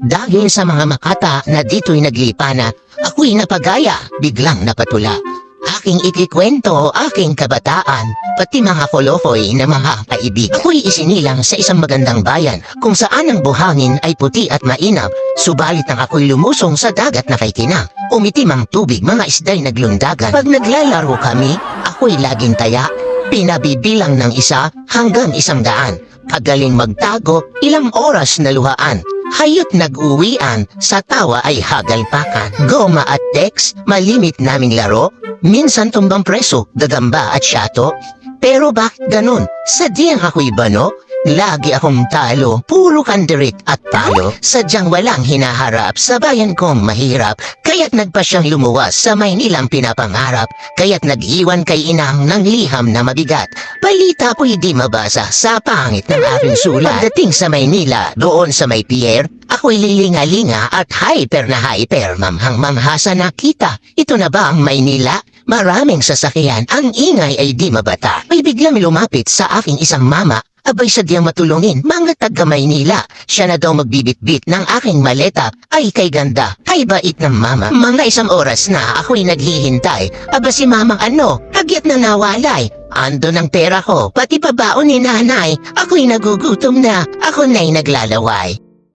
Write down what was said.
Dahil sa mga makata na dito'y naglipa na, ako'y napagaya, biglang napatula. Aking ikikwento, aking kabataan, pati mga kolokoy na mga kaibig. Ako'y isinilang sa isang magandang bayan kung saan ang buhangin ay puti at mainam, subalit nang ako'y lumusong sa dagat na kay kinang. Umitim ang tubig, mga isda'y naglundagan. Pag naglalaro kami, ako'y laging taya, pinabibilang ng isa hanggang isang daan. Kagaling magtago, ilang oras na luhaan. Hayot nag-uwian, sa tawa ay hagalpakan. Goma at Dex, malimit naming laro. Minsan tumbang preso, gagamba at syato. Pero bakit ganun? Sadyang ako'y bano? Lagi akong talo, puro kandirit at palo. Sadyang walang hinaharap sa bayan kong mahirap. Kaya't nagpa siyang lumuwas sa Maynilang pinapangarap. Kaya't nag-iwan kay inang ng liham na mabigat. Balita po'y di mabasa sa pangit ng aking sulat. Pagdating sa Maynila, doon sa may pier, ako'y lilinga-linga at hyper na hyper. Mamhang-mamha sa nakita. Ito na ba ang Maynila? Maraming sasakyan, ang ingay ay di mabata. May biglang lumapit sa aking isang mama. Abay sadyang matulungin, mga taga Maynila. Siya na daw magbibitbit ng aking maleta. Ay kay ganda, kay bait ng mama. Mga isang oras na ako'y naghihintay. Aba si mamang ano, kagyat na nawalay. Ando ng pera ko, pati pabaon ni nanay. Ako'y nagugutom na, ako na'y naglalaway.